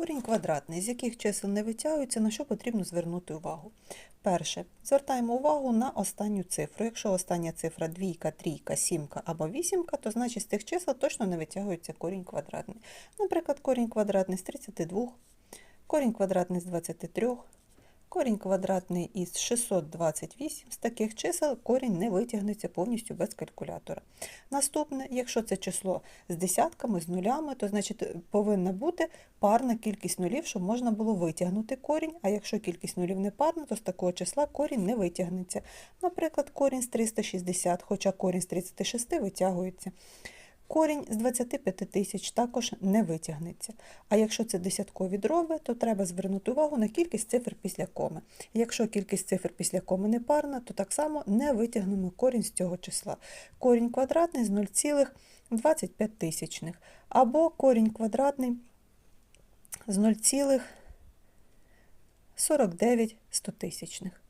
Корінь квадратний, з яких чисел не витягуються, на що потрібно звернути увагу. Перше, звертаємо увагу на останню цифру. Якщо остання цифра двійка, трійка, сімка або вісімка, то значить з тих чисел точно не витягується корінь квадратний. Наприклад, корінь квадратний з 32, корінь квадратний з 23, корінь квадратний із 628. З таких чисел корінь не витягнеться повністю без калькулятора. Наступне, якщо це число з десятками, з нулями, то значить повинна бути парна кількість нулів, щоб можна було витягнути корінь, а якщо кількість нулів не парна, то з такого числа корінь не витягнеться. Наприклад, корінь з 360, хоча корінь з 36 витягується. Корінь з 25 тисяч також не витягнеться. А якщо це десяткові дроби, то треба звернути увагу на кількість цифр після коми. Якщо кількість цифр після коми не парна, то так само не витягнемо корінь з цього числа. Корінь квадратний з 0,25 тисячних, або корінь квадратний з 0,49 стотисячних.